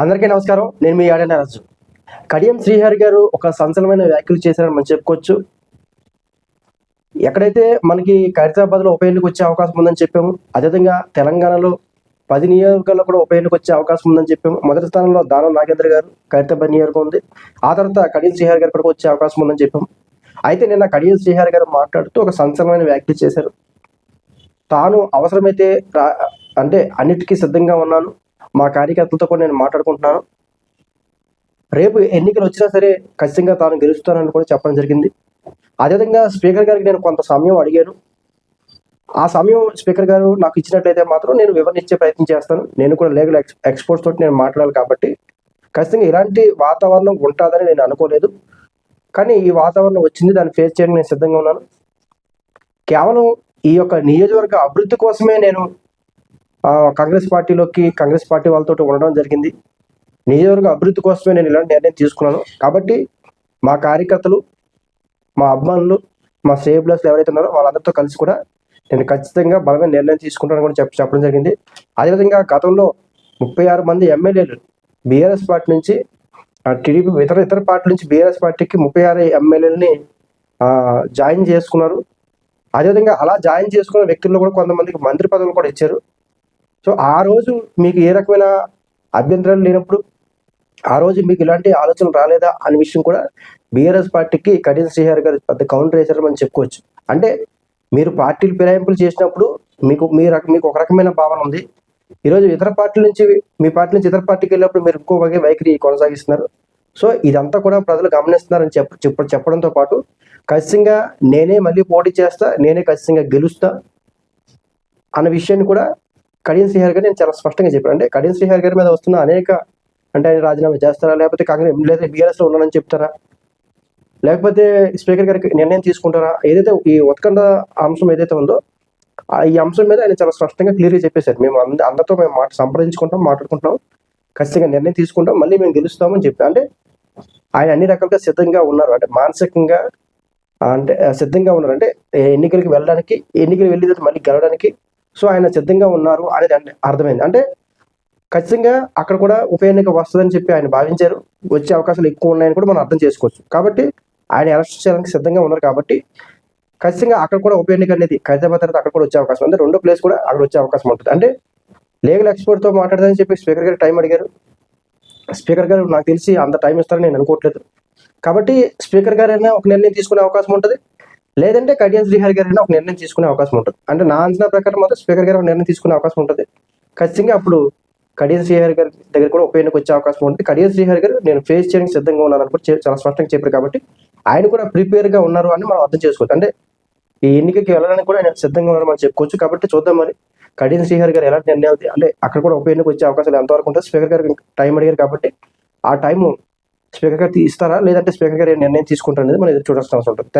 అందరికీ నమస్కారం. నేను మీ ఆడన రాజు. కడియం శ్రీహరి గారు ఒక సంచలనమైన వ్యాఖ్యలు చేశారని మనం చెప్పుకోవచ్చు. ఎక్కడైతే మనకి ఖైరతాబాద్లో ఉప ఎన్నిక వచ్చే అవకాశం ఉందని చెప్పాము అదేవిధంగా తెలంగాణలో పది నియోజకవర్గాల్లో కూడా ఉప ఎన్నిక వచ్చే అవకాశం ఉందని చెప్పాము. మొదటి స్థానంలో దానం నాగేంద్ర గారు ఖైరతాబాద్ నియోజకవర్గం ఉంది. ఆ తర్వాత కడియం శ్రీహరి గారు కూడా వచ్చే అవకాశం ఉందని చెప్పాము. అయితే నిన్న కడియం శ్రీహరి గారు మాట్లాడుతూ ఒక సంచలనమైన వ్యాఖ్యలు చేశారు. తాను అవసరమైతే రా- అంటే అన్నిటికీ సిద్ధంగా ఉన్నాను. మా కార్యకర్తలతో కూడా నేను మాట్లాడుకుంటున్నాను. రేపు ఎన్నికలు వచ్చినా సరే ఖచ్చితంగా తాను గెలుస్తానని కూడా చెప్పడం జరిగింది. అదేవిధంగా స్పీకర్ గారికి నేను కొంత సమయం అడిగాను. ఆ సమయం స్పీకర్ గారు నాకు ఇచ్చినట్లయితే మాత్రం నేను వివరణ ఇచ్చే ప్రయత్నం చేస్తాను. నేను కూడా లీగల్ ఎక్స్ ఎక్స్పోర్ట్స్ తోటి నేను మాట్లాడాలి కాబట్టి ఖచ్చితంగా ఇలాంటి వాతావరణం ఉంటుందని నేను అనుకోలేదు. కానీ ఈ వాతావరణం వచ్చింది దాన్ని ఫేస్ చేయడానికి నేను సిద్ధంగా ఉన్నాను. కేవలం ఈ యొక్క నియోజకవర్గ అభివృద్ధి కోసమే నేను కాంగ్రెస్ పార్టీలోకి కాంగ్రెస్ పార్టీ వాళ్ళతో ఉండడం జరిగింది. నియోజకవర్గ అభివృద్ధి కోసమే నేను ఇలాంటి నిర్ణయం తీసుకున్నాను. కాబట్టి మా కార్యకర్తలు మా అభిమానులు మా శ్రేయబ్లస్లు ఎవరైతే ఉన్నారో వాళ్ళందరితో కలిసి కూడా నేను ఖచ్చితంగా బలమైన నిర్ణయం తీసుకుంటానని కూడా చెప్ప చెప్పడం జరిగింది. అదేవిధంగా గతంలో ముప్పై ఆరు మంది ఎమ్మెల్యేలు బీఆర్ఎస్ పార్టీ నుంచి ఆ, టీడీపీ ఇతర ఇతర పార్టీ నుంచి బీఆర్ఎస్ పార్టీకి ముప్పై ఆరు ఎమ్మెల్యేలని జాయిన్ చేసుకున్నారు. అదేవిధంగా అలా జాయిన్ చేసుకున్న వ్యక్తుల్లో కూడా కొంతమందికి మంత్రి పదవులు కూడా ఇచ్చారు. సో ఆ రోజు మీకు ఏ రకమైన అభ్యంతరాలు లేనప్పుడు ఆ రోజు మీకు ఇలాంటి ఆలోచన రాలేదా అనే విషయం కూడా బీఆర్ఎస్ పార్టీకి కఠిన శ్రీహర్ గారు పెద్ద కౌంటర్ వేశారని మనం చెప్పుకోవచ్చు. అంటే మీరు పార్టీలు ఫిరాయింపులు చేసినప్పుడు మీకు మీ మీకు ఒక రకమైన భావన ఉంది. ఈరోజు ఇతర పార్టీల నుంచి మీ పార్టీ నుంచి ఇతర పార్టీకి వెళ్ళినప్పుడు మీరు ఇంకో వగే వైఖరి కొనసాగిస్తున్నారు. సో ఇదంతా కూడా ప్రజలు గమనిస్తున్నారని చెప్ప చెప్ప చెప్పడంతో పాటు ఖచ్చితంగా నేనే మళ్ళీ పోటీ చేస్తా నేనే ఖచ్చితంగా గెలుస్తా అన్న విషయాన్ని కూడా కడియం శ్రీహర్ గారు నేను చాలా స్పష్టంగా చెప్పాను. అంటే కడియం శ్రీహరి గారి మీద వస్తున్న అనేక అంటే ఆయన రాజీనామా చేస్తారా? లేకపోతే కాంగ్రెస్ లేదా బీఆర్ఎస్లో ఉన్నానని చెప్తారా? లేకపోతే స్పీకర్ గారికి నిర్ణయం తీసుకుంటారా? ఏదైతే ఈ ఉత్కంఠ అంశం ఏదైతే ఉందో ఆ ఈ అంశం మీద ఆయన చాలా స్పష్టంగా క్లియర్గా చెప్పేశారు. మేము అంద అందరితో మేము మాట సంప్రదించుకుంటాం మాట్లాడుకుంటాం ఖచ్చితంగా నిర్ణయం తీసుకుంటాం మళ్ళీ మేము గెలుస్తామని చెప్పి అంటే ఆయన అన్ని రకాలుగా సిద్ధంగా ఉన్నారు. అంటే మానసికంగా అంటే సిద్ధంగా ఉన్నారు. అంటే ఎన్నికలకు వెళ్ళడానికి ఎన్నికలు వెళ్ళి తర్వాత మళ్ళీ గెలవడానికి సో ఆయన సిద్ధంగా ఉన్నారు అనేది అర్థమైంది. అంటే ఖచ్చితంగా అక్కడ కూడా ఉప ఎన్నిక వస్తుందని చెప్పి ఆయన భావించారు. వచ్చే అవకాశాలు ఎక్కువ ఉన్నాయని కూడా మనం అర్థం చేసుకోవచ్చు. కాబట్టి ఆయన ఎలక్షన్ చేయడానికి సిద్ధంగా ఉన్నారు కాబట్టి ఖచ్చితంగా అక్కడ కూడా ఉప ఎన్నిక అనేది ఖైదాబాద్ తర్వాత అక్కడ కూడా వచ్చే అవకాశం ఉంది. రెండో ప్లేస్ కూడా అక్కడ వచ్చే అవకాశం ఉంటుంది. అంటే లీగల్ ఎక్స్పర్ట్తో మాట్లాడదని చెప్పి స్పీకర్ గారు టైం అడిగారు. స్పీకర్ గారు నాకు తెలిసి అంత టైం ఇస్తారని నేను అనుకోవట్లేదు. కాబట్టి స్పీకర్ గారైనా ఒక నిర్ణయం తీసుకునే అవకాశం ఉంటుంది. లేదంటే కడియం శ్రీహరి గారైనా ఒక నిర్ణయం తీసుకునే అవకాశం ఉంటుంది. అంటే నా అంచనా ప్రకారం మాత్రం స్పీకర్ గారు ఒక నిర్ణయం తీసుకునే అవకాశం ఉంటుంది. ఖచ్చితంగా అప్పుడు కడియం శ్రీహరి గారి దగ్గర కూడా ఉపయోగకు వచ్చే అవకాశం ఉంటుంది. కడియం శ్రీహరి గారు నేను ఫేస్ చేయడానికి సిద్ధంగా ఉన్నానని కూడా చాలా స్పష్టంగా చెప్పారు కాబట్టి ఆయన కూడా ప్రిపేర్గా ఉన్నారు అని మనం అర్థం చేసుకోవచ్చు. అంటే ఈ ఎన్నికకి వెళ్ళడానికి కూడా ఆయన సిద్ధంగా ఉన్నాను మనం చెప్పుకోవచ్చు. కాబట్టి చూద్దాం మరి కడియం శ్రీహరి గారు ఎలాంటి నిర్ణయాలు అంటే అక్కడ కూడా ఉప వచ్చే అవకాశాలు ఎంతవరకు ఉంటుంది స్పీకర్ గారు టైం అడిగారు కాబట్టి ఆ టైము స్పీకర్ గారు ఇస్తారా? లేదంటే స్పీకర్ గారు నిర్ణయం తీసుకుంటారు అనేది మనం ఎదురు చూడాల్సిన అవసరం ఉంటుంది.